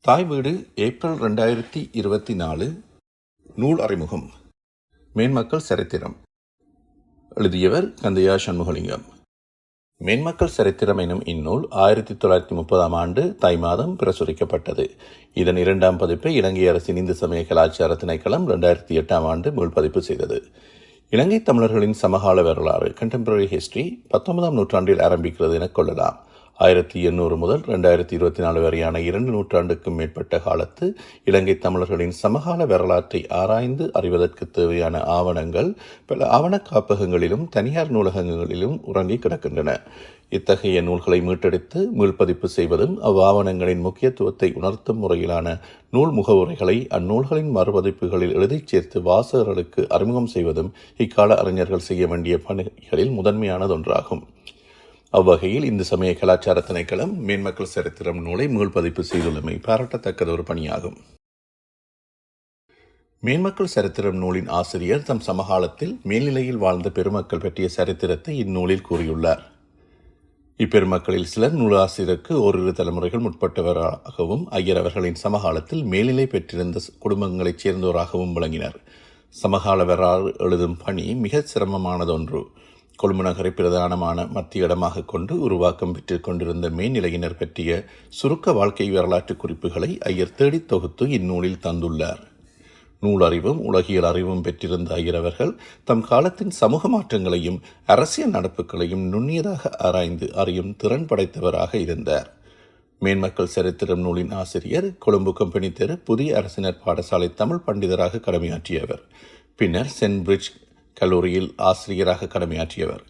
தாய் வீடு ஏப்ரல் ரெண்டாயிரத்தி இருபத்தி நாலு நூல் அறிமுகம். மேன்மக்கள் சரித்திரம். எழுதியவர் கந்தையா சண்முகலிங்கம். மேன்மக்கள் சரித்திரம் எனும் இந்நூல் ஆயிரத்தி தொள்ளாயிரத்தி முப்பதாம் ஆண்டு தை மாதம் பிரசுரிக்கப்பட்டது. இதன் இரண்டாம் பதிப்பை இலங்கை அரசின் இந்து சமய கலாச்சார திணைக்களம் ரெண்டாயிரத்தி எட்டாம் ஆண்டு மீள்பதிப்பு செய்தது. இலங்கை தமிழர்களின் சமகால வரலாறு கண்டெம்பரரி ஹிஸ்டரி பத்தொன்பதாம் நூற்றாண்டில் ஆரம்பிக்கிறது என கொள்ளலாம். ஆயிரத்தி எண்ணூறு முதல் ரெண்டாயிரத்தி இருபத்தி நாலு வரையான இரண்டு நூற்றாண்டுக்கும் மேற்பட்ட காலத்து இலங்கை தமிழர்களின் சமகால வரலாற்றை ஆராய்ந்து அறிவதற்கு தேவையான ஆவணங்கள் பல ஆவண காப்பகங்களிலும் தனியார் நூலகங்களிலும் உறங்கி கிடக்கின்றன. இத்தகைய நூல்களை மீட்டெடுத்து மீள்பதிப்பு செய்வதும் அவ்வாவணங்களின் முக்கியத்துவத்தை உணர்த்தும் முறையிலான நூல் முகவுரைகளை அந்நூல்களின் மறுபதிப்புகளில் எழுதிச் சேர்த்து வாசகர்களுக்கு அறிமுகம் செய்வதும் இக்கால அறிஞர்கள் செய்ய வேண்டிய பணிகளில் முதன்மையானதொன்றாகும். அவ்வகையில் இந்து சமய கலாச்சார திணைக்களம் மேன்மக்கள் சரித்திரம் நூலை மீள்பதிப்பு செய்துள்ளமை பாராட்டத்தக்கது ஒரு பணியாகும். மேன்மக்கள் சரித்திரம் நூலின் ஆசிரியர் தம் சமகாலத்தில் மேல்நிலையில் வாழ்ந்த பெருமக்கள் பற்றிய சரித்திரத்தை இந்நூலில் கூறியுள்ளார். இப்பெருமக்களில் சிலர் நூலாசிரியருக்கு ஓரிரு தலைமுறைகள் முற்பட்டவராகவும் ஐயர் அவர்களின் சமகாலத்தில் மேல்நிலை பெற்றிருந்த குடும்பங்களைச் சேர்ந்தோராகவும் விளங்கினர். சமகால வரலாறு எழுதும் பணி மிக சிரமமானதொன்று. கொழும்பு நகரை பிரதானமான மத்திய இடமாக கொண்டு உருவாக்கம் பெற்றுக் கொண்டிருந்த மேல்நிலையினர் பற்றிய சுருக்க வாழ்க்கை வரலாற்று குறிப்புகளை ஐயர் தேடித் தொகுத்து இந்நூலில் தந்துள்ளார். நூலறிவும் உலகியல் அறிவும் பெற்றிருந்த ஐயரவர்கள் தம் காலத்தின் சமூக மாற்றங்களையும் அரசியல் நடப்புகளையும் நுண்ணியதாக ஆராய்ந்து அறியும் திறன் படைத்தவராக இருந்தார். மேன்மக்கள் சரித்திரம் நூலின் ஆசிரியர் கொழும்பு கம்பெனி தெரு புதிய அரசினர் பாடசாலை தமிழ் பண்டிதராக கடமையாற்றியவர். பின்னர் சென்ட் பிரிட்ஜ் கல்லூரியில் ஆசிரியராக கடமையாற்றியவர்.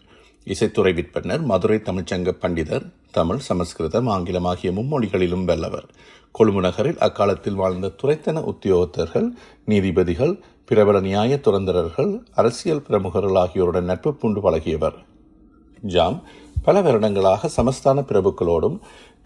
இசைத்துறை விற்பனர் மதுரை தமிழ்ச்சங்க பண்டிதர் தமிழ் சமஸ்கிருதம் ஆங்கிலம் ஆகிய மும்மொழிகளிலும் வெல்லவர். கொழும்பு நகரில் அக்காலத்தில் வாழ்ந்த துறைத்தன உத்தியோகத்தர்கள் நீதிபதிகள் பிரபல நியாய துறந்தரர்கள் அரசியல் பிரமுகர்கள் ஆகியோருடன் நட்பு பூண்டு பழகியவர். ஜாம் பல வருடங்களாக சமஸ்தான பிரபுக்களோடும்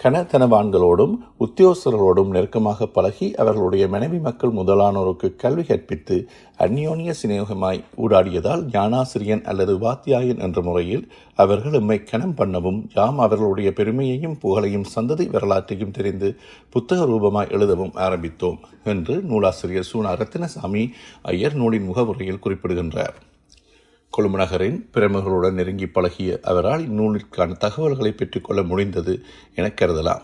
கனத்தனவான்களோடும் உத்தியோகஸ்தர்களோடும் நெருக்கமாக பழகி அவர்களுடைய மனைவி மக்கள் முதலானோருக்கு கல்வி கற்பித்து அந்யோன்ய சிநேகமாய் ஊடாடியதால் ஞானாசிரியன் அல்லது வாத்தியாயன் என்ற முறையில் அவர்கள் எம்மை கணம் பண்ணவும் யாம் அவர்களுடைய பெருமையையும் புகழையும் சந்ததி வரலாற்றையும் தெரிந்து புத்தக ரூபமாய் எழுதவும் ஆரம்பித்தோம் என்று நூலாசிரியர் சூனா ரத்தினசாமி ஐயர் நூலின் முகவுரையில் குறிப்பிடுகின்றார். கொழும்பு நகரின் நெருங்கி பழகிய அவரால் இந்நூலிற்கான தகவல்களை பெற்றுக்கொள்ள முடிந்தது என கருதலாம்.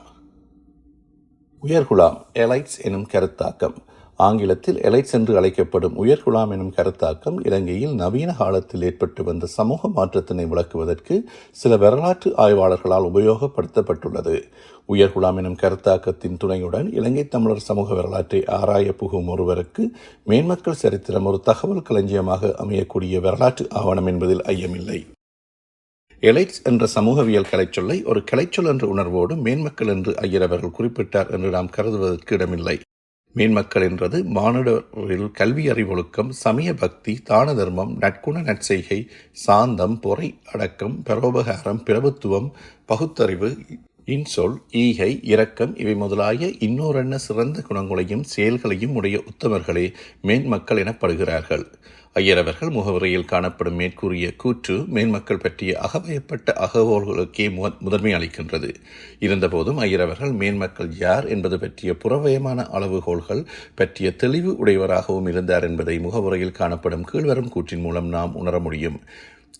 உயர்குலாம் எலைட்ஸ் எனும் கருத்தாக்கம். ஆங்கிலத்தில் எலைட்ஸ் என்று அழைக்கப்படும் உயர்குலாம் எனும் கருத்தாக்கம் இலங்கையில் நவீன காலத்தில் ஏற்பட்டு வந்த சமூக மாற்றத்தினை விளக்குவதற்கு சில வரலாற்று ஆய்வாளர்களால் உபயோகப்படுத்தப்பட்டுள்ளது. உயர்குலாம் எனும் கருத்தாக்கத்தின் துணையுடன் இலங்கை தமிழர் சமூக வரலாற்றை ஆராய புகும் ஒருவருக்கு மேன்மக்கள் சரித்திரம் ஒரு தகவல் களஞ்சியமாக அமையக்கூடிய வரலாற்று ஆவணம் என்பதில் ஐயமில்லை. எலைட்ஸ் என்ற சமூகவியல் கலைச்சொல்லை ஒரு கலைச்சொல் என்ற உணர்வோடு மேன்மக்கள் என்று ஐயரவர்கள் குறிப்பிட்டார் என்று நாம் கருதுவதற்கு இடமில்லை. மேன்மக்கள் என்றது மானுடரில் கல்வி அறிவொழுக்கம் சமய பக்தி தான தர்மம் நட்குண நற்செய்கை சாந்தம் பொறை அடக்கம் பரோபகாரம் பிரபுத்துவம் பகுத்தறிவு இன்சொல் ஈகை இரக்கம் இவை முதலாய இன்னோரென்ன சிறந்த குணங்களையும் செயல்களையும் உடைய உத்தமர்களே மேன்மக்கள் எனப்படுகிறார்கள். ஐயரவர்கள் முகவரியில் காணப்படும் மேற்கூறிய கூற்று மேன்மக்கள் பற்றிய அகவயப்பட்ட அகவோல்களுக்கே முதன்மை அளிக்கின்றது. இருந்தபோதும் ஐயரவர்கள் மேன்மக்கள் யார் என்பது பற்றிய புறவயமான அளவுகோள்கள் பற்றிய தெளிவு உடையவராகவும் இருந்தார் என்பதை முகவுரையில் காணப்படும் கீழ்வரும் கூற்றின் மூலம் நாம் உணர முடியும்.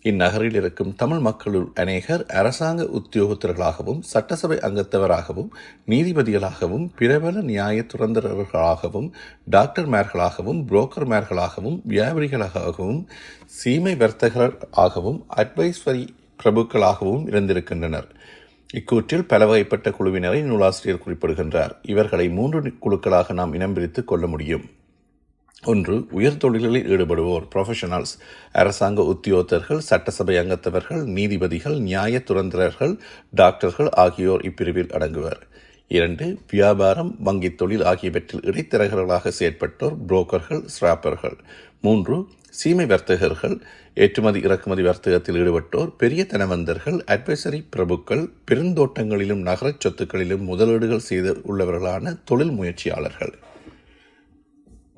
இந்நகரில் இருக்கும் தமிழ் மக்களுள் அநேகர் அரசாங்க உத்தியோகத்தர்களாகவும் சட்டசபை அங்கத்தவராகவும் நீதிபதிகளாகவும் பிரபல நியாய துறந்தரர்களாகவும் டாக்டர்மார்களாகவும் புரோக்கர்மார்களாகவும் வியாபாரிகளாகவும் சீமை வர்த்தகர் ஆகவும் அட்வைஸ்வரி பிரபுக்களாகவும் இருந்திருக்கின்றனர். இக்கூற்றில் பல வகைப்பட்ட குழுவினரை நூலாசிரியர் குறிப்பிடுகின்றார். இவர்களை மூன்று குழுக்களாக நாம் இனம் பிரித்து கொள்ள முடியும். ஒன்று உயர் தொழில்களில் ஈடுபடுவோர் ப்ரொஃபஷனல்ஸ் அரசாங்க உத்தியோகத்தர்கள் சட்டசபை அங்கத்தவர்கள் நீதிபதிகள் நியாய துறந்தரர்கள் டாக்டர்கள் ஆகியோர் இப்பிரிவில் அடங்குவர். இரண்டு வியாபாரம் வங்கித் தொழில் ஆகியவற்றில் இடைத்தரகர்களாக செயற்பட்டோர் புரோக்கர்கள் ஸ்ராப்பர்கள். மூன்று சீமை வர்த்தகர்கள் ஏற்றுமதி இறக்குமதி வர்த்தகத்தில் ஈடுபட்டோர் பெரிய தனவந்தர்கள் அட்வைசரி பிரபுக்கள் பெருந்தோட்டங்களிலும் நகரச் சொத்துக்களிலும் முதலீடுகள் செய்து உள்ளவர்களான தொழில் முயற்சியாளர்கள்.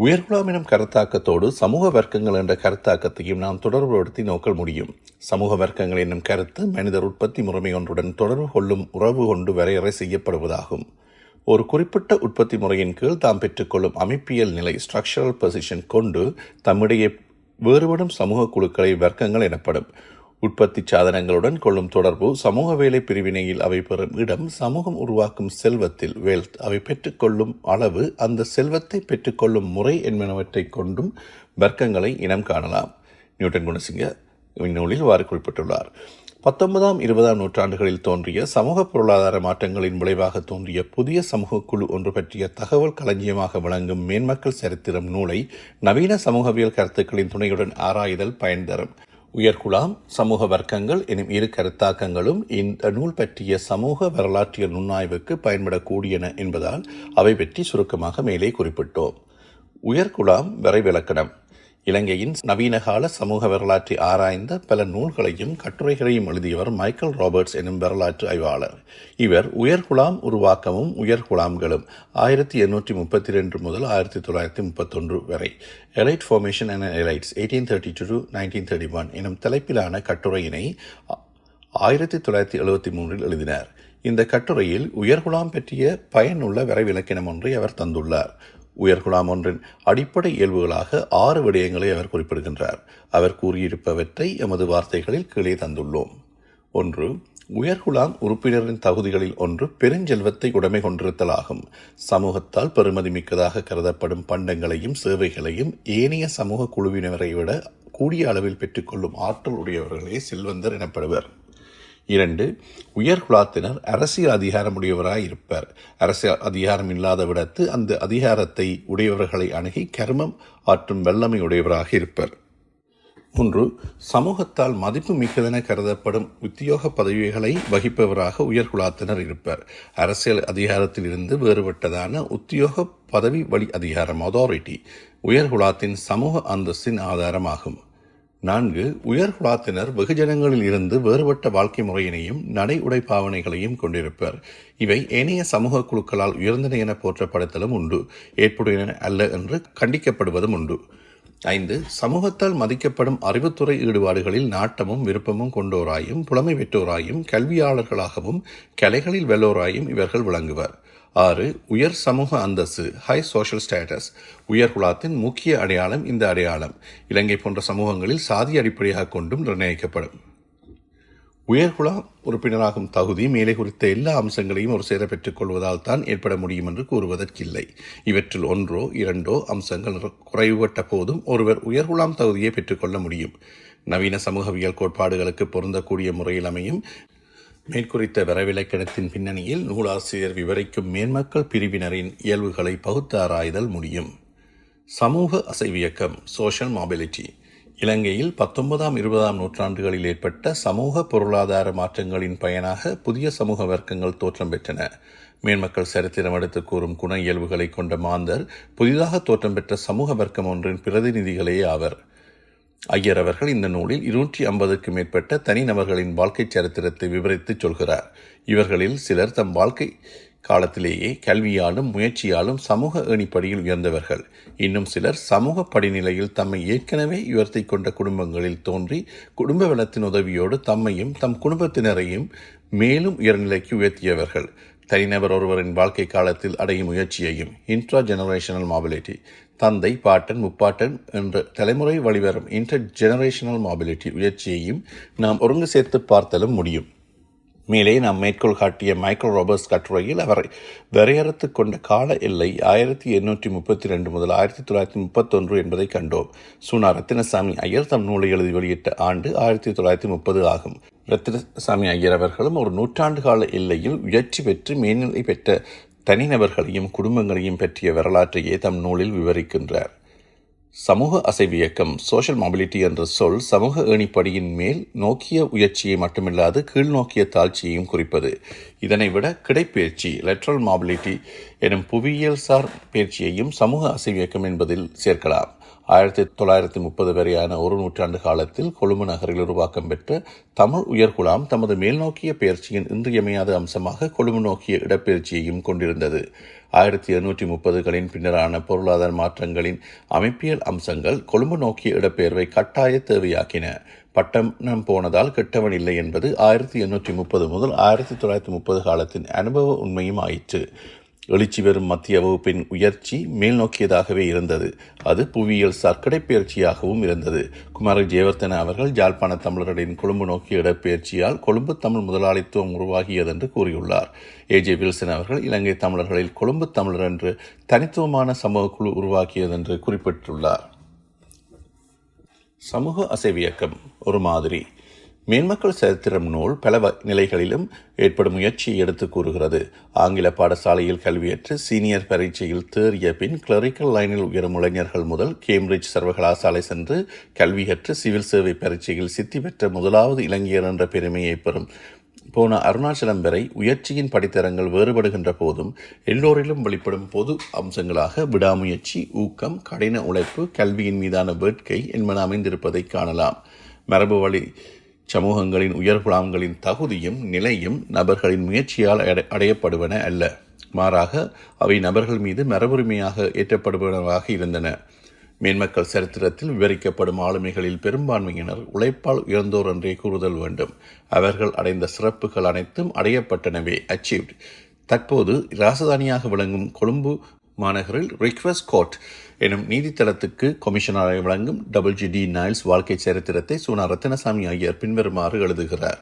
உயர்குலாம் எனும் கருத்தாக்கத்தோடு சமூக வர்க்கங்கள் என்ற கருத்தாக்கத்தையும் நாம் தொடர்புபடுத்தி நோக்க முடியும். சமூக வர்க்கங்கள் என்னும் கருத்து மனிதர் உற்பத்தி முறைமை ஒன்றுடன் தொடர்பு கொள்ளும் உறவு கொண்டு வரையறை செய்யப்படுவதாகும். ஒரு குறிப்பிட்ட உற்பத்தி முறையின் கீழ் தாம் பெற்றுக்கொள்ளும் அமைப்பியல் நிலை ஸ்ட்ரக்சரல் பொசிஷன் கொண்டு தம்மிடையே வேறுபடும் சமூக குழுக்களை வர்க்கங்கள் எனப்படும். உற்பத்தி சாதனங்களுடன் கொள்ளும் தொடர்பு சமூக வேலை பிரிவினையில் அவை பெறும் இடம் சமூகம் உருவாக்கும் செல்வத்தில் வெல்த் அவை பெற்றுக்கொள்ளும் அளவு அந்த செல்வத்தை பெற்றுக்கொள்ளும் முறை என்பனவற்றை கொண்டும் வர்க்கங்களை இனம் காணலாம். நியூட்டன் குணசிங்க இந்நூலில் வாறு குறிப்பிட்டுள்ளார். பத்தொன்பதாம் இருபதாம் நூற்றாண்டுகளில் தோன்றிய சமூக பொருளாதார மாற்றங்களின் விளைவாக தோன்றிய புதிய சமூக குழு ஒன்று பற்றிய தகவல் களஞ்சியமாக விளங்கும் மேன்மக்கள் சரித்திரம் நூலை நவீன சமூகவியல் கருத்துக்களின் துணையுடன் ஆராய்தல் பயன் தரும் உயர்குலாம் சமூக வர்க்கங்கள் எனும் இரு கருத்தாக்கங்களும் இந்த நூல் பற்றிய சமூக வரலாற்றியல் நுண்ணாய்வுக்கு பயன்படக்கூடியன என்பதால் அவை பற்றி சுருக்கமாக மேலே குறிப்பிட்டோம். உயர்குலாம் வரைவிலக்கணம். இலங்கையின் நவீனகால சமூக வரலாற்றை ஆராய்ந்த பல நூல்களையும் கட்டுரைகளையும் எழுதியவர் மைக்கேல் ராபர்ட்ஸ் எனும் வரலாற்று ஆய்வாளர். இவர் உயர்குலாம் உருவாக்கமும் உயர்குலாம்களும் ஆயிரத்தி எண்ணூற்றி முப்பத்தி ரெண்டு முதல் ஆயிரத்தி தொள்ளாயிரத்தி முப்பத்தொன்று வரை. Elite formation and elites eighteen thirty two nineteen thirty one எனும் தலைப்பிலான கட்டுரையினை ஆயிரத்தி தொள்ளாயிரத்தி எழுபத்தி மூன்றில் எழுதினார். இந்த கட்டுரையில் உயர்குலாம் பற்றிய பயனுள்ள விரைவிலக்கணம் ஒன்றை அவர் தந்துள்ளார். உயர்குலாம் ஒன்றின் அடிப்படை இயல்புகளாக ஆறு விடயங்களை அவர் குறிப்பிடுகின்றார். அவர் கூறியிருப்பவற்றை எமது வார்த்தைகளில் கீழே தந்துள்ளோம். ஒன்று உயர்குலாம் உறுப்பினரின் தகுதிகளில் ஒன்று பெருஞ்செல்வத்தை உடைமை கொண்டிருத்தலாகும். சமூகத்தால் பெருமதி மிக்கதாக கருதப்படும் பண்டங்களையும் சேவைகளையும் ஏனைய சமூக குழுவினரை விட கூடிய அளவில் பெற்றுக்கொள்ளும் ஆற்றல் உடையவர்களே செல்வந்தர் எனப்படுவர். இரண்டு உயர்குலாத்தினர் அரசியல் அதிகாரமுடையவராய் இருப்பர் அரசியல் அதிகாரம் இல்லாத விடத்து அந்த அதிகாரத்தை உடையவர்களை அணுகி கர்மம் ஆற்றும் வல்லமை உடையவராக இருப்பர் மூன்று சமூகத்தால் மதிப்பு மிக்கதென கருதப்படும் உத்தியோக பதவிகளை வகிப்பவராக உயர்குலாத்தினர் இருப்பர். அரசியல் அதிகாரத்திலிருந்து வேறுபட்டதான உத்தியோக பதவி வழி அதிகாரம் அதாரிட்டி உயர்குலாத்தின் சமூக அந்தஸ்தின் ஆதாரமாகும். நான்கு உயர்குலாத்தினர் வெகுஜனங்களில் இருந்து வேறுபட்ட வாழ்க்கை முறையினையும் நடை உடை பாவனைகளையும் கொண்டிருப்பர். இவை ஏனைய சமூக குழுக்களால் உயர்ந்தன என போற்றப்படுத்தலும் உண்டு. ஏற்புடையன அல்ல என்று கண்டிக்கப்படுவதும் உண்டு. ஐந்து சமூகத்தால் மதிக்கப்படும் அறிவுத்துறை ஈடுபாடுகளில் நாட்டமும் விருப்பமும் கொண்டோராயும் புலமை பெற்றோராயும் கல்வியாளர்களாகவும் கலைகளில் வெல்லோராயும் இவர்கள் விளங்குவர். ஆறு உயர் சமூக அந்தஸ்து ஹை சோஷியல் ஸ்டேட்டஸ் உயர் குலாத்தின் முக்கிய அடையாளம் இந்த அடையாளம். இலங்கை போன்ற சமூகங்களில் சாதி அடிப்படையாக கொண்டும் நிர்ணயிக்கப்படும். உயர்குலா உறுப்பினராகும் தகுதி மேலே குறித்த எல்லா அம்சங்களையும் ஒரு சேர பெற்றுக் கொள்வதால் தான் ஏற்பட முடியும் என்று கூறுவதற்கில்லை. இவற்றில் ஒன்றோ இரண்டோ அம்சங்கள் குறைவுபட்ட போதும் ஒருவர் உயர்குலாம் தகுதியை பெற்றுக்கொள்ள முடியும். நவீன சமூகவியல் கோட்பாடுகளுக்கு பொருந்தக்கூடிய முறையில் அமையும் மேற்குறித்த வரவிலக்கணத்தின் பின்னணியில் நூலாசிரியர் விவரிக்கும் மேன்மக்கள் பிரிவினரின் இயல்புகளை பகுத்தாராய்தல் முடியும். சமூக அசைவியக்கம் சோஷியல் மொபிலிட்டி இலங்கையில் பத்தொன்பதாம் இருபதாம் நூற்றாண்டுகளில் ஏற்பட்ட சமூக பொருளாதார மாற்றங்களின் பயனாக புதிய சமூக வர்க்கங்கள் தோற்றம் பெற்றன. மேன்மக்கள் சரித்திரம் எடுத்து கூறும் குண இயல்புகளை கொண்ட மாந்தர் புதிதாக தோற்றம் பெற்ற சமூக வர்க்கம் ஒன்றின் பிரதிநிதிகளே ஆவர். ஐயர் அவர்கள் இந்த நூலில் இருநூற்றி ஐம்பதுக்கு மேற்பட்ட தனிநபர்களின் வாழ்க்கை சரித்திரத்தை விவரித்து சொல்கிறார். இவர்களில் சிலர் தம் வாழ்க்கை காலத்திலேயே கல்வியாலும் முயற்சியாலும் சமூக ஏணிப்படியில் உயர்ந்தவர்கள். இன்னும் சிலர் சமூக படிநிலையில் தம்மை ஏற்கனவே உயர்த்தி கொண்ட குடும்பங்களில் தோன்றி குடும்ப வளத்தின் உதவியோடு தம்மையும் தம் குடும்பத்தினரையும் மேலும் உயர்நிலைக்கு உயர்த்தியவர்கள். தனிநபர் ஒருவரின் வாழ்க்கை காலத்தில் அடையும் முயற்சியையும் இன்ட்ரா ஜெனரேஷனல் மாபிலிட்டி தந்தை பாட்டன் முப்பாட்டன் என்ற தலைமுறை வழிவரும் இன்டர் ஜெனரேஷனல் மாபிலிட்டி முயற்சியையும் நாம் ஒருங்கு சேர்த்து பார்த்தலும் முடியும். மேலே நாம் மேற்கோள் காட்டிய மைக்கேல் ராபர்ட்ஸ் கட்டுரையில் அவர் வரையறுத்து கொண்ட கால எல்லை ஆயிரத்தி எண்ணூற்றி முப்பத்தி ரெண்டு முதல் ஆயிரத்தி தொள்ளாயிரத்தி முப்பத்தொன்று என்பதை கண்டோம். சுனா ரத்தினசாமி ஐயர் தம் நூலை எழுதி வெளியிட்ட ஆண்டு ஆயிரத்தி தொள்ளாயிரத்தி முப்பது ஆகும். ரத்தினசாமி ஐயர் அவர்களும் ஒரு நூற்றாண்டு கால எல்லையில் உயர்ச்சி பெற்று மேல்நிலை பெற்ற தனிநபர்களையும் குடும்பங்களையும் பற்றிய வரலாற்றையே தம் நூலில் விவரிக்கின்றார். சமூக அசைவியக்கம் சோஷியல் மொபிலிட்டி என்ற சொல் சமூக ஏணிப்படியின் மேல் நோக்கிய உயர்ச்சியை மட்டுமில்லாது கீழ் நோக்கிய தாழ்ச்சியையும் குறிப்பது. இதனை விட கிடைப்பெயர்ச்சி லெட்ரல் மொபிலிட்டி எனும் புவியியல் சார் பயிற்சியையும் சமூக அசைவியக்கம் என்பதில் சேர்க்கலாம். ஆயிரத்தி தொள்ளாயிரத்தி முப்பது வரையான ஒரு நூற்றாண்டு காலத்தில் கொழும்பு நகரில் உருவாக்கம் பெற்ற தமிழ் உயர்குலாம் தமது மேல்நோக்கிய பயிற்சியின் இன்றியமையாத அம்சமாக கொழும்பு நோக்கிய இடப்பெயர்ச்சியையும் கொண்டிருந்தது. ஆயிரத்தி எழுநூற்றி முப்பதுகளின் பின்னரான பொருளாதார மாற்றங்களின் அமைப்பியல் அம்சங்கள் கொழும்பு நோக்கிய இடப்பெயர்வை கட்டாய தேவையாக்கின. பட்டணம் போனதால் கெட்டவன் இல்லை என்பது ஆயிரத்தி எண்ணூற்றி முப்பது முதல் ஆயிரத்தி தொள்ளாயிரத்தி முப்பது காலத்தின் அனுபவ உண்மையும் ஆயிற்று. எழுச்சி பெறும் மத்திய வகுப்பின் உயர்ச்சி மேல்நோக்கியதாகவே இருந்தது. அது புவியியல் சர்க்கடை பயிற்சியாகவும் இருந்தது. குமார ஜெயவர்த்தன அவர்கள் ஜாழ்ப்பாண தமிழர்களின் கொழும்பு நோக்கிய இடப்பெயர்ச்சியால் கொழும்பு தமிழ் முதலாளித்துவம் உருவாகியது என்று கூறியுள்ளார் ஏஜே வில்சன் அவர்கள் இலங்கை தமிழர்களில் கொழும்பு தமிழர் என்று தனித்துவமான சமூக குழு உருவாக்கியதென்று குறிப்பிட்டுள்ளார். சமூக அசைவியக்கம் ஒரு மாதிரி. மேன்மக்கள் சரித்திரம் நூல் பல வ- நிலைகளிலும் ஏற்படும் முயற்சி எடுத்து கூறுகிறது. ஆங்கில பாடசாலையில் கல்வியற்று சீனியர் பரீட்சையில் தேறிய பின் கிளரிக்கல் லைனில் உயரும் இளைஞர்கள் முதல் கேம்பிரிட்ஜ் சர்வகலாசாலை சென்று கல்வியற்று சிவில் சேவை பரீட்சையில் சித்தி பெற்ற முதலாவது இளைஞர் என்ற பெருமையை பெறும். போன அருணாச்சலம் வரை உயர்ச்சியின் படித்தரங்கள் வேறுபடுகின்ற போதும் எல்லோரிலும் வெளிப்படும் பொது அம்சங்களாக விடாமுயற்சி ஊக்கம் கடின உழைப்பு கல்வியின் மீதான வேட்கை என்பன அமைந்திருப்பதை காணலாம். மரபு வழி சமூகங்களின் உயர்குலாம்களின் தகுதியும் நிலையும் நபர்களின் முயற்சியால் அடை- அடையப்படுவன அல்ல. மாறாக அவை நபர்கள் மீது மரபுரிமையாக ஏற்றப்படுவனவாக இருந்தன. மேன்மக்கள் சரித்திரத்தில் விவரிக்கப்படும் ஆளுமைகளில் பெரும்பான்மையினர் உழைப்பால் உயர்ந்தோர் என்றே கூறுதல் வேண்டும். அவர்கள் அடைந்த சிறப்புகள் அனைத்தும் அடையப்பட்டனவே. அச்சீவ்ட் தற்போது ராசதானியாக விளங்கும் கொழும்பு மாநகரில் ரிக்வெஸ்ட் கோர்ட் எனும் நீதித்தளத்துக்கு கமிஷனரை வழங்கும் டபிள்யூ டி நைல்ஸ் வாழ்க்கை சரித்திரத்தை சுனா ரத்தினசாமி ஐயர் பின்வருமாறு எழுதுகிறார்.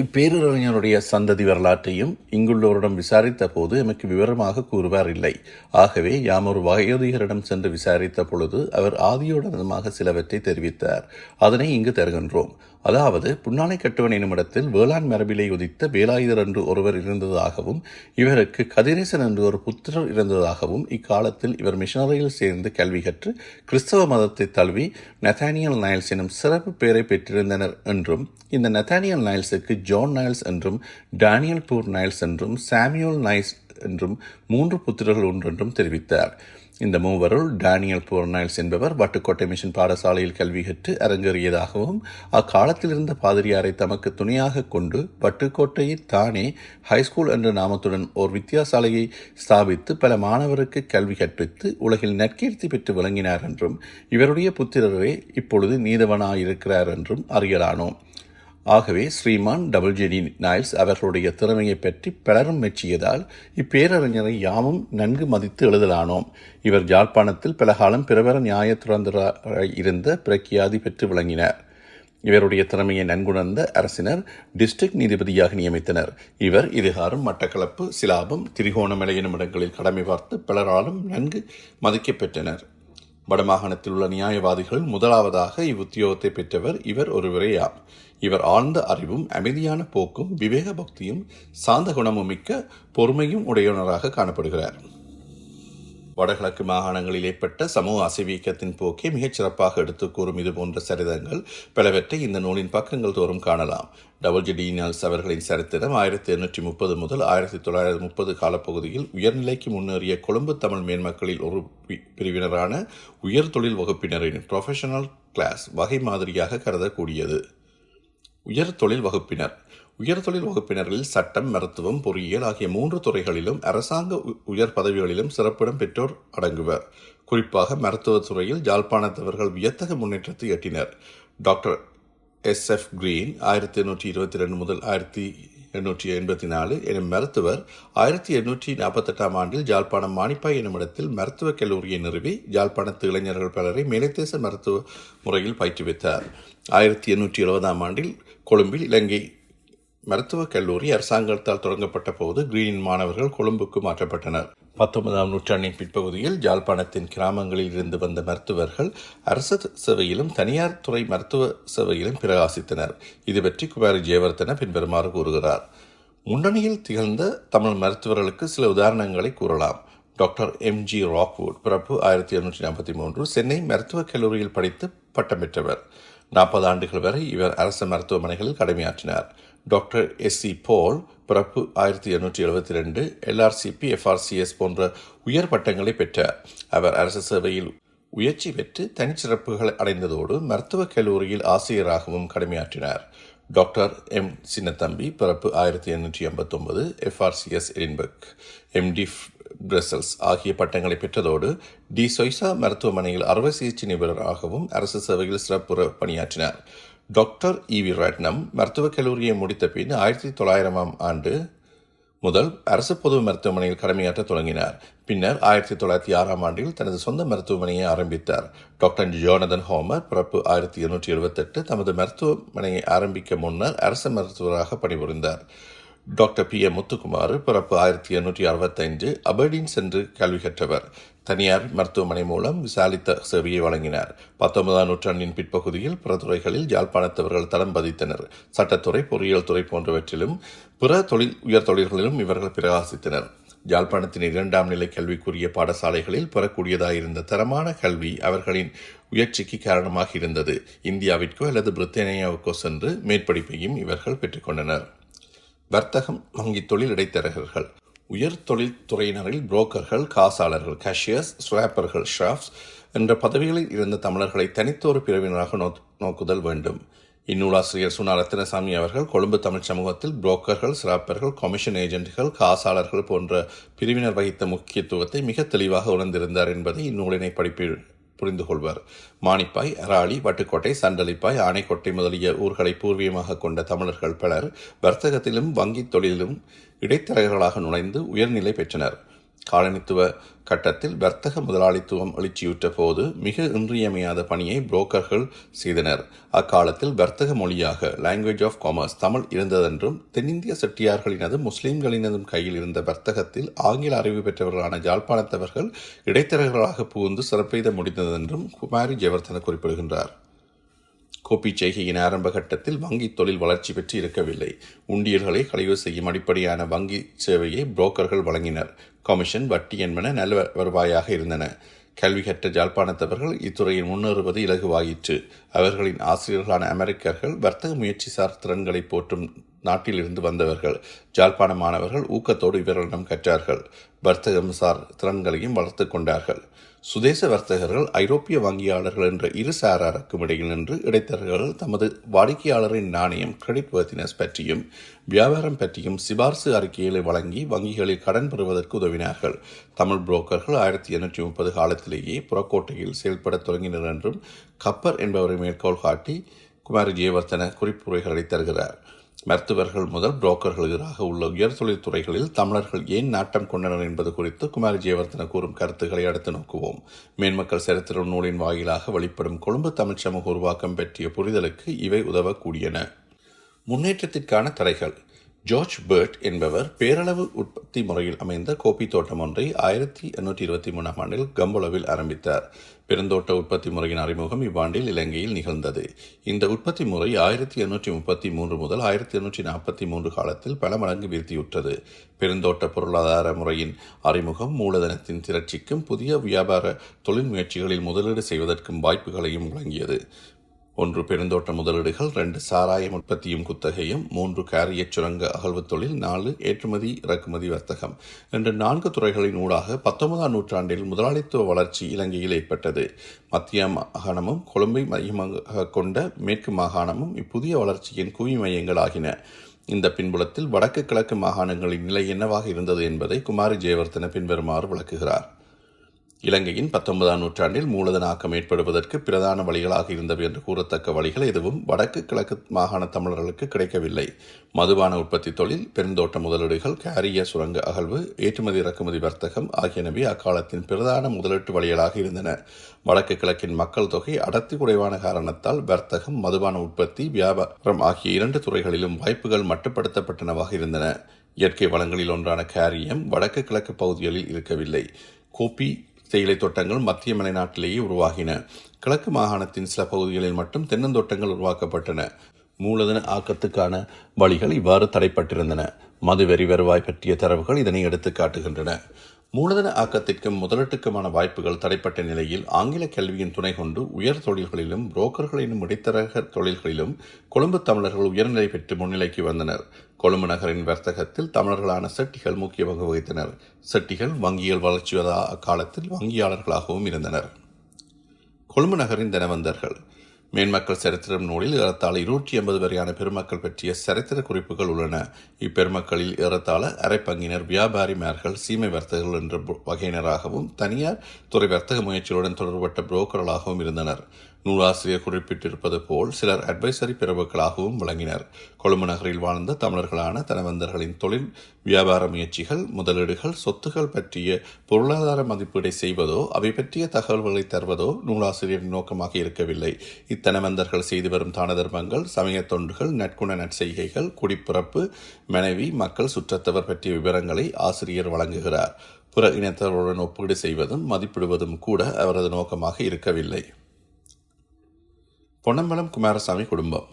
இப்பேரறிஞருடைய சந்ததி வரலாற்றையும் இங்குள்ளோரிடம் விசாரித்த போது எமக்கு விவரமாக கூறுவார் இல்லை. ஆகவே யாம் ஒரு வயோதிகரிடம் சென்று விசாரித்த பொழுது அவர் ஆதியோடனமாக சிலவற்றை தெரிவித்தார். அதனை இங்கு தருகின்றோம். அதாவது புன்னாலை கட்டுவன் என்னுமிடத்தில் வேளாண் மரபிலே உதித்த வேலாயுதர் என்று ஒருவர் இருந்ததாகவும் இவருக்கு கதிரேசன் என்று ஒரு புத்திரர் இருந்ததாகவும் இக்காலத்தில் இவர் மிஷனரியில் சேர்ந்து கல்வி கற்று கிறிஸ்தவ மதத்தை தழுவி நெத்தானியல் நைல்ஸ் எனும் சிறப்பு பெயரை பெற்றிருந்தனர் என்றும் இந்த நெத்தானியல் நைல்ஸுக்கு ஜான் நைல்ஸ் என்றும் டேனியல் பூர் நைல்ஸ் என்றும் சாமியூல் நைல்ஸ் என்றும் மூன்று புத்திரர்கள் ஒன்றென்றும் தெரிவித்தார். இந்த மூவருள் டேனியல் போர்னைல்ஸ் என்பவர் வட்டுக்கோட்டை மிஷன் பாடசாலையில் கல்வி கற்று அரங்கேறியதாகவும் அக்காலத்தில் இருந்த பாதிரியாரை தமக்கு துணையாக கொண்டு வட்டுக்கோட்டையை தானே ஹைஸ்கூல் என்ற நாமத்துடன் ஓர் வித்தியாசாலையை ஸ்தாபித்து பல மாணவருக்கு கல்வி கற்பித்து உலகில் நற்கீர்த்தி பெற்று விளங்கினார் என்றும் இவருடைய புத்திரரே இப்பொழுது நீதவனாயிருக்கிறார் என்றும் அறியலானோம். ஆகவே ஸ்ரீமான் டபுள் ஜெடி நைல்ஸ் அவர்களுடைய திறமையை பற்றி பலரும் மெச்சியதால் இப்பேரறிஞரை யாமும் நன்கு மதித்து எழுதலானோம். இவர் யாழ்ப்பாணத்தில் பல காலம் பிரபல நியாய இருந்த பிரக்கியாதி பெற்று விளங்கினார். இவருடைய திறமையை நன்குணர்ந்த அரசினர் டிஸ்ட்ரிக்ட் நீதிபதியாக நியமித்தனர். இவர் இதுகாரும் மட்டக்களப்பு சிலாபம் திரிகோணமலை எனும் இடங்களில் கடமை பார்த்து பலராலும் நன்கு மதிக்கப்பெற்றனர். வடமாகாணத்தில் உள்ள நியாயவாதிகள் முதலாவதாக இவ்வுத்தியோகத்தை பெற்றவர் இவர் ஒருவரேயாம். இவர் ஆழ்ந்த அறிவும் அமைதியான போக்கும் விவேக பக்தியும் சாந்த குணமும் மிக்க பொறுமையும் உடையவனராக காணப்படுகிறார். வடகிழக்கு மாகாணங்களில் ஏற்பட்ட சமூக அசைவீக்கத்தின் போக்கை மிகச் சிறப்பாக எடுத்துக்கூறும் இது போன்ற சரிதங்கள் பலவற்றை இந்த நூலின் பக்கங்கள் தோறும் காணலாம். டபுள்ஜி டீனல்ஸ் அவர்களின் சரித்திரம் ஆயிரத்தி எண்ணூற்றி முப்பது முதல் ஆயிரத்தி தொள்ளாயிரத்தி முப்பது காலப்பகுதியில் உயர்நிலைக்கு முன்னேறிய கொழும்பு தமிழ் மேன்மக்களில் ஒரு பிரிவினரான உயர் தொழில் வகுப்பினரின் ப்ரொஃபஷனல் கிளாஸ் வகை மாதிரியாக கருதக்கூடியது. உயர் தொழில் வகுப்பினர். உயர்தொழில் வகுப்பினரில் சட்டம் மருத்துவம் பொறியியல் ஆகிய மூன்று துறைகளிலும் அரசாங்க உ- உயர் பதவிகளிலும் சிறப்பிடம் பெற்றோர் அடங்குவர். குறிப்பாக மருத்துவத் துறையில் யாழ்ப்பாணத்தவர்கள் வியத்தக முன்னேற்றத்தை எட்டினர். Doctor S. எஃப். கிரீன் ஆயிரத்தி எண்ணூற்றி இருபத்தி ரெண்டு முதல் ஆயிரத்தி எண்ணூற்றி எண்பத்தி நாலு எனும் மருத்துவர் ஆயிரத்தி எண்ணூற்றி நாற்பத்தெட்டாம் ஆண்டில் ஜாழ்ப்பாணம் மானிப்பாய் எனும் இடத்தில் மருத்துவக் கல்லூரியை நிறுவி ஜாழ்ப்பாணத்து இளைஞர்கள் பலரை மேலத்தேச மருத்துவ முறையில் பயிற்றுவித்தார். ஆயிரத்தி எண்ணூற்றி எழுபதாம் ஆண்டில் கொழும்பில் இலங்கை மருத்துவக் கல்லூரி அரசாங்கத்தால் தொடங்கப்பட்ட போது கிரீனின் மாணவர்கள் கொழும்புக்கு மாற்றப்பட்டனர். பத்தொன்பதாம் நூற்றாண்டின் பிற்பகுதியில் ஜாழ்ப்பாணத்தின் கிராமங்களில் இருந்து வந்த மருத்துவர்கள் அரசு சேவையிலும் தனியார் துறை மருத்துவ சேவையிலும் பிரகாசித்தனர். இது பற்றி குமாரி ஜெயவர்தன பின்வருமாறு கூறுகிறார். முன்னணியில் திகழ்ந்த தமிழ் மருத்துவர்களுக்கு சில உதாரணங்களை கூறலாம். டாக்டர் எம் ஜி ராக்வுட் பிறப்பு ஆயிரத்தி எழுநூற்றி நாற்பத்தி மூன்று சென்னை மருத்துவக் கல்லூரியில் படித்து பட்டம் பெற்றவர். நாற்பது ஆண்டுகள் வரை இவர் அரசு மருத்துவமனைகளில் கடமையாற்றினார். டாக்டர் எஸ் சி போல் பிறப்பு ஆயிரத்தி எண்ணூற்றி எழுபத்தி ரெண்டு எல்ஆர்சிபி எஃப்ஆர்சிஎஸ் போன்ற உயர் பட்டங்களை பெற்றார். அவர் அரசு சேவையில் உயர்ச்சி பெற்று தனிச்சிறப்புகள் அடைந்ததோடு மருத்துவக் கல்லூரியில் ஆசிரியராகவும் கடமையாற்றினார். டாக்டர் எம் சின்னத்தம்பி பிறப்பு ஆயிரத்தி எண்ணூற்றி எண்பத்தொன்பது எஃப்ஆர்சிஎஸ் எடின்பர்க் எம்டி பிரசல்ஸ் ஆகிய பட்டங்களை பெற்றதோடு டி சொய்சா மருத்துவமனையில் அறுவை சிகிச்சை நிபுணராகவும் அரசு சேவையில் சிறப்புற பணியாற்றினார். டாக்டர் இ வி ரட்னம் மருத்துவக் கல்லூரியை முடித்த பின் ஆயிரத்தி தொள்ளாயிரமாம் ஆண்டு முதல் அரசு பொது மருத்துவமனையில் கடமையாற்ற தொடங்கினார். பின்னர் ஆயிரத்தி தொள்ளாயிரத்தி ஆறாம் ஆண்டில் தனது சொந்த மருத்துவமனையை ஆரம்பித்தார். டாக்டர் ஜோனதன் ஹோமர் பிறப்பு ஆயிரத்தி எண்ணூற்றி எழுபத்தெட்டு தமது மருத்துவமனையை ஆரம்பிக்க முன்னர் அரசு மருத்துவராக பணிபுரிந்தார். டாக்டர் பி ஏ முத்துக்குமார் பிறப்பு ஆயிரத்தி எண்ணூற்றி அறுபத்தைந்து அபர்டீன் சென்று கல்வி கற்றவர். தனியார் மருத்துவமனை மூலம் விசாலித்த சேவையை வழங்கினார். பத்தொன்பதாம் நூற்றாண்டின் பிற்பகுதியில் பிற துறைகளில் யாழ்ப்பாணத்தவர்கள் தடம் பதித்தனர். சட்டத்துறை பொறியியல் துறை போன்றவற்றிலும் பிற தொழில் உயர் தொழில்களிலும் இவர்கள் பிரகாசித்தனர். யாழ்ப்பாணத்தின் இரண்டாம் நிலை கல்விக்குரிய பாடசாலைகளில் பெறக்கூடியதாயிருந்த தரமான கல்வி அவர்களின் உயர்ச்சிக்கு காரணமாக இருந்தது. இந்தியாவிற்கோ அல்லது பிரித்தானியாவுக்கோ சென்று மேற்படிப்பையும் இவர்கள் பெற்றுக்கொண்டனர் வர்த்தகம் வங்கி தொழில் இடைத்தரகர்கள். உயர் தொழில்துறையினரில் புரோக்கர்கள் காசாளர்கள் கேஷியர்ஸ் ஸ்வாப்பர்கள் ஷாப்ஸ் என்ற பதவிகளில் இருந்த தமிழர்களை தனித்தொரு பிரிவினராக நோ நோக்குதல் வேண்டும். இந்நூலாசிரியர் சுனா ரத்தினசாமி அவர்கள் கொழும்பு தமிழ் சமூகத்தில் புரோக்கர்கள் சிராப்பர்கள் கமிஷன் ஏஜென்ட்கள் காசாளர்கள் போன்ற பிரிவினர் வகித்த முக்கியத்துவத்தை மிக தெளிவாக உணர்ந்திருந்தார் என்பதை இந்நூலினை படிப்பில் புரிந்து கொள்வர் மானிப்பாய் அராளி வட்டுக்கோட்டை சண்டலிப்பாய் ஆனைக்கோட்டை முதலிய ஊர்களை பூர்வீகமாக கொண்ட தமிழர்கள் பலர் வர்த்தகத்திலும் வங்கித் தொழிலும் இடைத்தரகர்களாக நுழைந்து உயர்நிலை பெற்றனர். காலனித்துவ கட்டத்தில் வர்த்தக முதலாளித்துவம் எழுச்சியுற்ற போது மிக இன்றியமையாத பணியை புரோக்கர்கள் செய்தனர். அக்காலத்தில் வர்த்தக மொழியாக லாங்குவேஜ் ஆஃப் காமர்ஸ் தமிழ் இருந்ததென்றும் தென்னிந்திய செட்டியார்களினதும் முஸ்லிம்களினதும் கையில் இருந்த வர்த்தகத்தில் ஆங்கில அறிவு பெற்றவர்களான ஜாழ்ப்பாணத்தவர்கள் இடைத்தரகர்களாக புகுந்து சிறப்பெய்த முடிந்ததென்றும் குமாரி ஜெயவர்தன குறிப்பிடுகின்றார். கோப்பி செய்கையின் ஆரம்ப கட்டத்தில் வங்கி தொழில் வளர்ச்சி பெற்று இருக்கவில்லை. உண்டியல்களை கழிவு செய்யும் அடிப்படையான வங்கி சேவையை புரோக்கர்கள் வழங்கினர். கமிஷன் வட்டி என்பன நல்ல வருவாயாக இருந்தன. கல்வி கற்ற ஜாழ்ப்பாணத்தவர்கள் இத்துறையில் முன்னேறுவது இலகுவாயிற்று. அவர்களின் ஆசிரியர்களான அமெரிக்கர்கள் வர்த்தக முயற்சி சார் திறன்களை போற்றும் நாட்டிலிருந்து வந்தவர்கள் ஜாழ்ப்பாண மாணவர்கள் ஊக்கத்தோடு இவர்களிடம் கற்றார்கள். வர்த்தகம் சார் திறன்களையும் வளர்த்து கொண்டார்கள். சுதேச வர்த்தகர்கள் ஐரோப்பிய வங்கியாளர்கள் என்ற இரு சாராருக்கும் இடையில் நின்று இடைத்தரகர்கள் தமது வாடிக்கையாளரின் நாணயம் கிரெடிட் வர்த்தினஸ் பற்றியும் வியாபாரம் பற்றியும் சிபார்சு அறிக்கைகளை வழங்கி வங்கிகளில் கடன் பெறுவதற்கு உதவினார்கள். தமிழ் புரோக்கர்கள் ஆயிரத்தி எண்ணூற்றி முப்பது காலத்திலேயே புறக்கோட்டையில் செயல்படத் தொடங்கினர் என்றும் கப்பர் என்பவரை மேற்கோள் காட்டி குமாரி ஜெயவர்த்தன குறிப்புரைகளை தருகிறார் மருத்துவர்கள் முதல் புரோக்கர்கள் எதிராக உள்ள உயர் துறைகளில் தமிழர்கள் ஏன் நாட்டம் கொண்டனர் என்பது குறித்து குமாரி ஜெயவர்தன கூறும் கருத்துக்களை அடுத்து நோக்குவோம். மேன்மக்கள் சரித்திர நூலின் வாயிலாக வெளிப்படும் கொழும்பு தமிழ் சமூக உருவாக்கம் பற்றிய புரிதலுக்கு இவை உதவக்கூடியன. முன்னேற்றத்திற்கான தடைகள். ஜார்ஜ் பேர்ட் என்பவர் பேரளவு உற்பத்தி முறையில் அமைந்த கோப்பி தோட்டம் ஒன்றை ஆயிரத்தி எண்ணூற்றி இருபத்தி மூணாம் ஆண்டில் கம்போலவில் ஆரம்பித்தார். பெருந்தோட்ட உற்பத்தி முறையின் அறிமுகம் இவ்வாண்டில் இலங்கையில் நிகழ்ந்தது. இந்த உற்பத்தி முறை ஆயிரத்தி எண்ணூற்றி முப்பத்தி மூன்று முதல் ஆயிரத்தி எண்ணூற்றி நாற்பத்தி மூன்று காலத்தில் பல மடங்கு வீழ்த்தியுற்றது. பெருந்தோட்ட பொருளாதார முறையின் அறிமுகம் மூலதனத்தின் திரட்சிக்கும் புதிய வியாபார தொழில் முயற்சிகளில் முதலீடு செய்வதற்கும் வாய்ப்புகளையும் வழங்கியது. ஒன்று பெருந்தோட்ட முதலீடுகள் ரெண்டு சாராயம் உற்பத்தியும் குத்தகையும் மூன்று கேரியச் சுரங்க அகழ்வு தொழில் நாலு ஏற்றுமதி இறக்குமதி வர்த்தகம். என்ற நான்கு துறைகளின் ஊடாக பத்தொன்பதாம் நூற்றாண்டில் முதலாளித்துவ வளர்ச்சி இலங்கையில் ஏற்பட்டது. மத்திய மாகாணமும் கொழும்பை மையமாக கொண்ட மேற்கு மாகாணமும் இப்புதிய வளர்ச்சியின் குவி மையங்கள் ஆகின இந்த பின்புலத்தில் வடக்கு கிழக்கு மாகாணங்களின் நிலை என்னவாக இருந்தது என்பதை குமாரி ஜெயவர்தன பின்வருமாறு விளக்குகிறார். இலங்கையின் பத்தொன்பதாம் நூற்றாண்டில் மூலதன ஆக்கம் ஏற்படுவதற்கு பிரதான வழிகளாக இருந்தவை என்று கூறத்தக்க வழிகள் எதுவும் வடக்கு கிழக்கு மாகாண தமிழர்களுக்கு கிடைக்கவில்லை. மதுபான உற்பத்தி தொழில் பெருந்தோட்ட முதலீடுகள் கேரிய சுரங்க அகழ்வு ஏற்றுமதி இறக்குமதி வர்த்தகம் ஆகியனவே அக்காலத்தின் பிரதான முதலீட்டு வழிகளாக இருந்தன. வடக்கு கிழக்கின் மக்கள் தொகை அடர்த்தி குறைவான காரணத்தால் வர்த்தகம் மதுபான உற்பத்தி வியாபாரம் ஆகிய இரண்டு துறைகளிலும் வாய்ப்புகள் மட்டுப்படுத்தப்பட்டனவாக இருந்தன. இயற்கை வளங்களில் ஒன்றான கேரியம் வடக்கு கிழக்கு பகுதிகளில் இருக்கவில்லை. கோப்பி தேயிலை தோட்டங்கள் மத்திய மலைநாட்டிலேயே உருவாகின. கிழக்கு மாகாணத்தின் சில பகுதிகளில் மட்டும் தென்னந்தோட்டங்கள் உருவாக்கப்பட்டன. மூலதன ஆக்கத்துக்கான வழிகள் இவ்வாறு தடைப்பட்டிருந்தன. மது வருவாய் பற்றிய தரவுகள் இதனை எடுத்து காட்டுகின்றன. மூலதன ஆக்கத்திற்கும் முதலீட்டுக்குமான வாய்ப்புகள் தடைப்பட்ட நிலையில் ஆங்கில கல்வியின் துணை கொண்டு உயர் தொழில்களிலும் புரோக்கர்களிலும் இடைத்தரக தொழில்களிலும் கொழும்பு தமிழர்கள் உயர்நிலை பெற்று முன்னிலைக்கு வந்தனர். கொழும்பு நகரின் வர்த்தகத்தில் தமிழர்களான செட்டிகள் முக்கிய பங்கு வகித்தனர். செட்டிகள் வங்கியல் வளர்ச்சி அக்காலத்தில் வங்கியாளர்களாகவும் இருந்தனர். கொழும்பு நகரின் தினவந்தர்கள். மேன்மக்கள் சரித்திரம் நூலில் ஏறத்தாழ இருநூற்றி ஐம்பது வரையான பெருமக்கள் பற்றிய சரித்திர குறிப்புகள் உள்ளன. இப்பெருமக்களில் ஏறத்தாழ அரைப்பங்கினர் வியாபாரிமார்கள் சீமை வர்த்தகர்கள் என்ற வகையினராகவும் தனியார் துறை வர்த்தக முயற்சிகளுடன் தொடர்பட்ட புரோக்கர்களாகவும் இருந்தனர். நூலாசிரியர் குறிப்பிட்டிருப்பது போல் சிலர் அட்வைசரி பிரபுக்களாகவும் விளங்கினர். கொழும்பு நகரில் வாழ்ந்த தமிழர்களான தனவந்தர்களின் தொழில் வியாபார முயற்சிகள் முதலீடுகள் சொத்துகள் பற்றிய பொருளாதார மதிப்பீடை செய்வதோ அவை பற்றிய தகவல்களை தருவதோ நூலாசிரியரின் நோக்கமாக இருக்கவில்லை. இத்தனவந்தர்கள் செய்து வரும் தான தர்மங்கள் சமய தொண்டுகள் நற்குண நற்செய்கைகள் குடிப்பிறப்பு மனைவி மக்கள் சுற்றத்தவர் பற்றிய விவரங்களை ஆசிரியர் வழங்குகிறார். பிற இனத்தவருடன் ஒப்பீடு செய்வதும் மதிப்பிடுவதும் கூட அவரது நோக்கமாக இருக்கவில்லை. பொன்னம்பலம் குமாரசாமி குடும்பம்.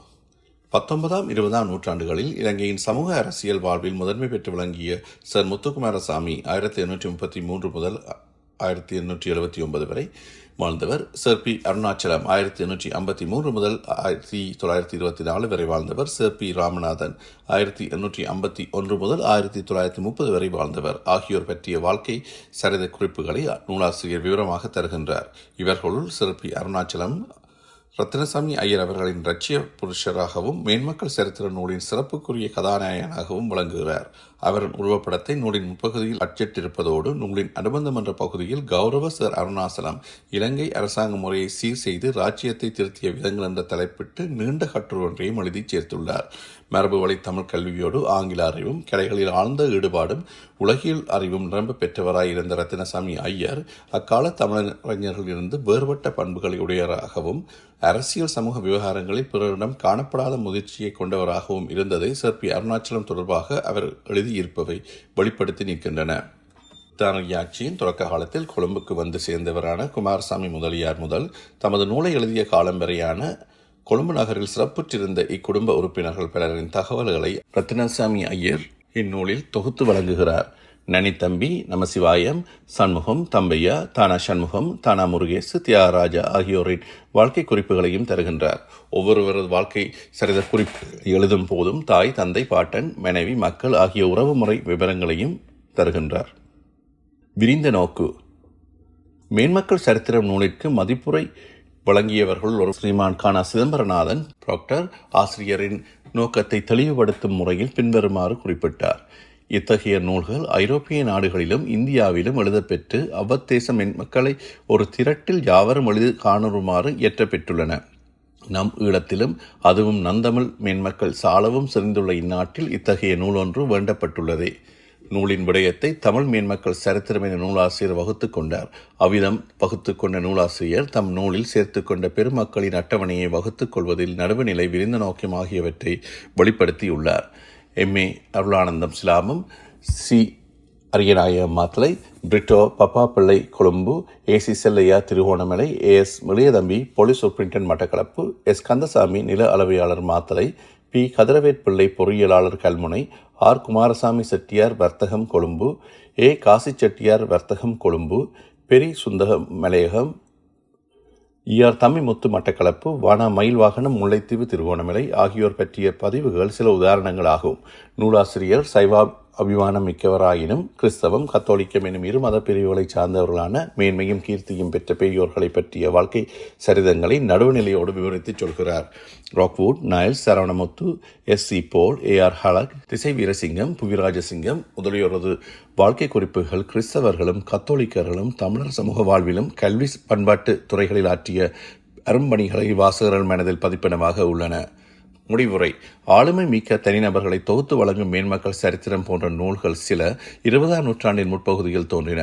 பத்தொன்பதாம் இருபதாம் நூற்றாண்டுகளில் இலங்கையின் சமூக அரசியல் வாழ்வில் முதன்மை பெற்று விளங்கிய சர் முத்துக்குமாரசாமி ஆயிரத்தி எண்ணூற்றி முப்பத்தி மூன்று முதல் ஆயிரத்தி எண்ணூற்றி எழுபத்தி ஒன்பது வரை வாழ்ந்தவர். சர் பி அருணாச்சலம் ஆயிரத்தி எண்ணூற்றி ஐம்பத்தி மூன்று முதல் ஆயிரத்தி தொள்ளாயிரத்தி இருபத்தி நாலு வரை வாழ்ந்தவர். சர் பி ராமநாதன் ஆயிரத்தி எண்ணூற்றி ஐம்பத்தி ஒன்று முதல் ஆயிரத்தி தொள்ளாயிரத்தி முப்பது வரை வாழ்ந்தவர். ஆகியோர் பற்றிய வாழ்க்கை சரித குறிப்புகளை நூலாசிரியர் விவரமாக தருகின்றார். இவர்களுள் சிறப்பி அருணாச்சலம் ரத்தினசாமி ஐயர் அவர்களின் ரட்சிய புருஷராகவும் மேன்மக்கள் சரித்திர நூலின் சிறப்புக்குரிய கதாநாயகனாகவும் விளங்குகிறார். அவரின் உருவப்படத்தை நூலின் முற்பகுதியில் அச்சிட்டிருப்பதோடு நூலின் அனுபந்தம் என்ற பகுதியில் கௌரவ சர் அருணாசலம் இலங்கை அரசாங்க முறையை சீர் செய்து ராஜ்யத்தை திருத்திய விதங்கள் என்ற தலைப்பிட்டு நீண்ட கட்டுரை ஒன்றையும் எழுதி சேர்த்துள்ளார். மரபு வழி தமிழ் கல்வியோடு ஆங்கில அறிவும் கலைகளில் ஆழ்ந்த ஈடுபாடும் உலகியல் அறிவும் நிரம்ப பெற்றவராயிருந்த ரத்தினசாமி ஐயர் அக்கால தமிழறிஞர்களிலிருந்து வேறுபட்ட பண்புகளை உடையவராகவும் அரசியல் சமூக விவகாரங்களில் பிறரிடம் காணப்படாத முதிர்ச்சியை கொண்டவராகவும் இருந்ததை சிற்பி அருணாச்சலம் தொடர்பாக அவர் எழுதியிருப்பவை வெளிப்படுத்தி நிற்கின்றன. ஆட்சியின் தொடக்க காலத்தில் கொழும்புக்கு வந்து சேர்ந்தவரான குமாரசாமி முதலியார் முதல் தமது நூலை எழுதிய காலம் வரையான கொழும்பு நகரில் சிறப்புற்றிருந்த இக்குடும்ப உறுப்பினர்கள் பலரின் தகவல்களை ரத்தினசாமி ஐயர் இந்நூலில் தொகுத்து வழங்குகிறார். நனித்தம்பி நமசிவாயம் சண்முகம் தம்பையா தானா சண்முகம் தானா முருகேசு தியாகராஜா ஆகியோரின் வாழ்க்கை குறிப்புகளையும் தருகின்றார். ஒவ்வொருவரது வாழ்க்கை சரித குறிப்பு எழுதும் போதும் தாய் தந்தை பாட்டன் மனைவி மக்கள் ஆகிய உறவுமுறை விவரங்களையும் தருகின்றார். விரிந்த நோக்கு. மேன்மக்கள் சரித்திரம் நூலிற்கு மதிப்புரை வழங்கியவர்கள் ஒரு ஸ்ரீமான் கானா சிதம்பரநாதன் டாக்டர் ஆசிரியரின் நோக்கத்தை தெளிவுபடுத்தும் முறையில் பின்வருமாறு குறிப்பிட்டார். இத்தகைய நூல்கள் ஐரோப்பிய நாடுகளிலும் இந்தியாவிலும் எழுதப்பெற்று அவ்வத்தேச மக்களை ஒரு திரட்டில் யாவரும் எழுதி காணுமாறு இயற்றப்பெற்றுள்ளன. நம் ஈழத்திலும் அதுவும் நந்தமிழ் மென்மக்கள் சாலவும் செறிந்துள்ள இந்நாட்டில் இத்தகைய நூல் ஒன்று வேண்டப்பட்டுள்ளதே. நூலின் விடயத்தை தமிழ் மேன்மக்கள் சரித்திரம் என நூலாசிரியர் வகுத்து கொண்டார். அவ்விதம் வகுத்து கொண்ட நூலாசிரியர் தம் நூலில் சேர்த்து கொண்ட பெருமக்களின் அட்டவணையை வகுத்துக் கொள்வதில் நடுவுநிலை விரிந்த நோக்கம் ஆகியவற்றை வெளிப்படுத்தியுள்ளார். MA Arulanandam Silamam C. Ariyanaya Matale Brito Pappapillai Colombo AC Chellaiah Trincomalee AS Miliyathambi police superintendent Batticaloa S. Kandasamy நில அளவையாளர் மாத்தலை பி. கதிரவேற்பிள்ளை பொறியியலாளர் கல்முனை ஆர். குமாரசாமி செட்டியார் வர்த்தகம் கொழும்பு ஏ. காசி செட்டியார் வர்த்தகம் கொழும்பு பெரி சுந்தகம் மலையகம் ஈஆர் தமிமுத்து மட்டக்களப்பு வானா மயில் வாகனம் முல்லைத்தீவு திருகோணமலை ஆகியோர் பற்றிய பதிவுகள் சில உதாரணங்களாகும். நூலாசிரியர் சைவா அபிமானம் மிக்கவராயினும் கிறிஸ்தவம் கத்தோலிக்கம் எனும் இரு மத பிரிவுகளை சார்ந்தவர்களான மேன்மையும் கீர்த்தியும் பெற்ற பெரியோர்களை பற்றிய வாழ்க்கை சரிதங்களை நடுவுநிலையோடு விவரித்துச் சொல்கிறார். Rockwood Nile Saravanamuttu S C Paul A R ஹலக் திசை வீரசிங்கம் புவிராஜசிங்கம் முதலியோரது வாழ்க்கை குறிப்புகள் கிறிஸ்தவர்களும் கத்தோலிக்கர்களும் தமிழர் சமூக வாழ்விலும் கல்வி பண்பாட்டு துறைகளில் ஆற்றிய அரும்பணிகளை வாசகர்கள் மனதில் பதிப்பினமாக உள்ளன. முடிவுரை. ஆளுமை மிக்க தனிநபர்களை தொகுத்து வழங்கும் மேன்மக்கள் சரித்திரம் போன்ற நூல்கள் சில இருபதாம் நூற்றாண்டின் முற்பகுதியில் தோன்றின.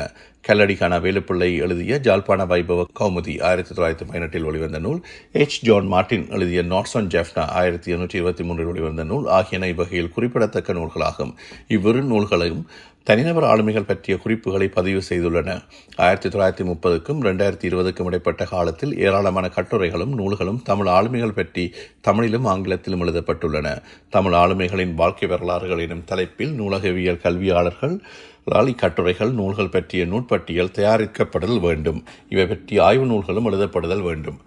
கல்லடிக்கான வேலுப்பிள்ளை எழுதிய ஜாழ்ப்பாண வைபவ கௌமுதி ஆயிரத்தி தொள்ளாயிரத்தி பதினெட்டில் வெளிவந்த நூல் எச் ஜான் மார்டின் எழுதிய நாட்ஸான் ஜெஃப்னா ஆயிரத்தி எண்ணூற்றி இருபத்தி மூன்றில் வெளிவந்த நூல் ஆகியன இவ்வகையில் குறிப்பிடத்தக்க நூல்களாகும். இவ்விரு நூல்களையும் தனிநபர் ஆளுமைகள் பற்றிய குறிப்புகளை பதிவு செய்துள்ளன. ஆயிரத்தி தொள்ளாயிரத்தி முப்பதுக்கும் ரெண்டாயிரத்தி இருபதுக்கும் இடைப்பட்ட காலத்தில் ஏராளமான கட்டுரைகளும் நூல்களும் தமிழ் ஆளுமைகள் பற்றி தமிழிலும் ஆங்கிலத்திலும் எழுதப்பட்டுள்ளன. தமிழ் ஆளுமைகளின் வாழ்க்கை வரலாறுகள் எனும் தலைப்பில் நூலகவியல் கல்வியாளர்கள் இக்கட்டுரைகள் நூல்கள் பற்றிய நூற்பட்டியல் தயாரிக்கப்படல் வேண்டும். இவை பற்றி ஆய்வு நூல்களும் எழுதப்படுதல் வேண்டும்.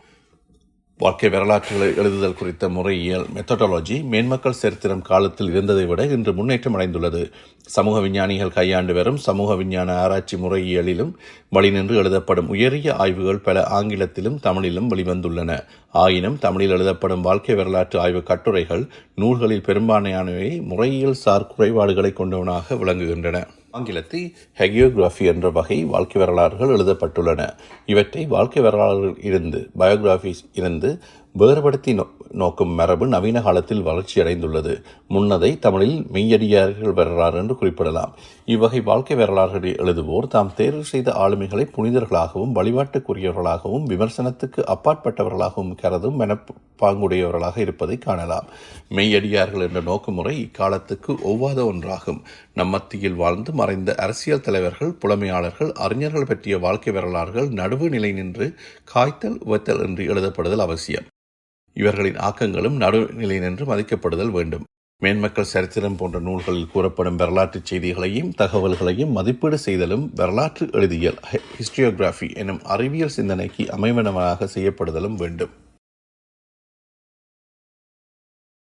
வாழ்க்கை வரலாற்றுகளை எழுதுதல் குறித்த முறையியல் மெத்தடாலஜி மேன்மக்கள் சரித்திரம் காலத்தில் இருந்ததை விட இன்று முன்னேற்றம் அடைந்துள்ளது. சமூக விஞ்ஞானிகள் கையாண்டு வரும் சமூக விஞ்ஞான ஆராய்ச்சி முறையியலிலும் வழிநின்று எழுதப்படும் உயரிய ஆய்வுகள் பல ஆங்கிலத்திலும் தமிழிலும் வெளிவந்துள்ளன. ஆயினும் தமிழில் எழுதப்படும் வாழ்க்கை வரலாற்று ஆய்வு கட்டுரைகள் நூல்களில் பெரும்பான்மையானவை முறையியல் சார் குறைபாடுகளை கொண்டவனாக விளங்குகின்றன. ஆங்கிலத்தில் ஹெகியோகிராஃபி என்ற வகை வாழ்க்கை வரலாறுகள் எழுதப்பட்டுள்ளன. இவற்றை வாழ்க்கை வரலாறுகள் இருந்து பயோகிராஃபிஸ் இருந்து வேறுபடுத்தி நோ- நோக்கும் மரபு நவீன காலத்தில் வளர்ச்சியடைந்துள்ளது முன்னதை தமிழில் மெய்யடியார்கள் வரலாறு என்று குறிப்பிடலாம். இவ்வகை வாழ்க்கை வரலாறுகளை எழுதுவோர் தாம் தேர்வு செய்த ஆளுமைகளை புனிதர்களாகவும் வழிபாட்டுக்குரியவர்களாகவும் விமர்சனத்துக்கு அப்பாற்பட்டவர்களாகவும் கருதும் மனப்பாங்குடையவர்களாக இருப்பதை காணலாம். மெய்யடியார்கள் என்ற நோக்குமுறை இக்காலத்துக்கு ஒவ்வாத ஒன்றாகும். நம் மத்தியில் வாழ்ந்து மறைந்த அரசியல் தலைவர்கள் புலமையாளர்கள் அறிஞர்கள் பற்றிய வாழ்க்கை வரலாறுகள் நடுவு நிலை நின்று காய்த்தல் உவத்தல் என்று எழுதப்படுதல் அவசியம். இவர்களின் ஆக்கங்களும் நடுநிலை நின்று மதிக்கப்படுதல் வேண்டும். மேன்மக்கள் சரித்திரம் போன்ற நூல்களில் கூறப்படும் வரலாற்றுச் செய்திகளையும் தகவல்களையும் மதிப்பீடு செய்தலும் வரலாற்று எழுதியல் ஹிஸ்டியோகிராஃபி எனும் அறிவியல் சிந்தனைக்கு அமைவனமாக செய்யப்படுதலும் வேண்டும்.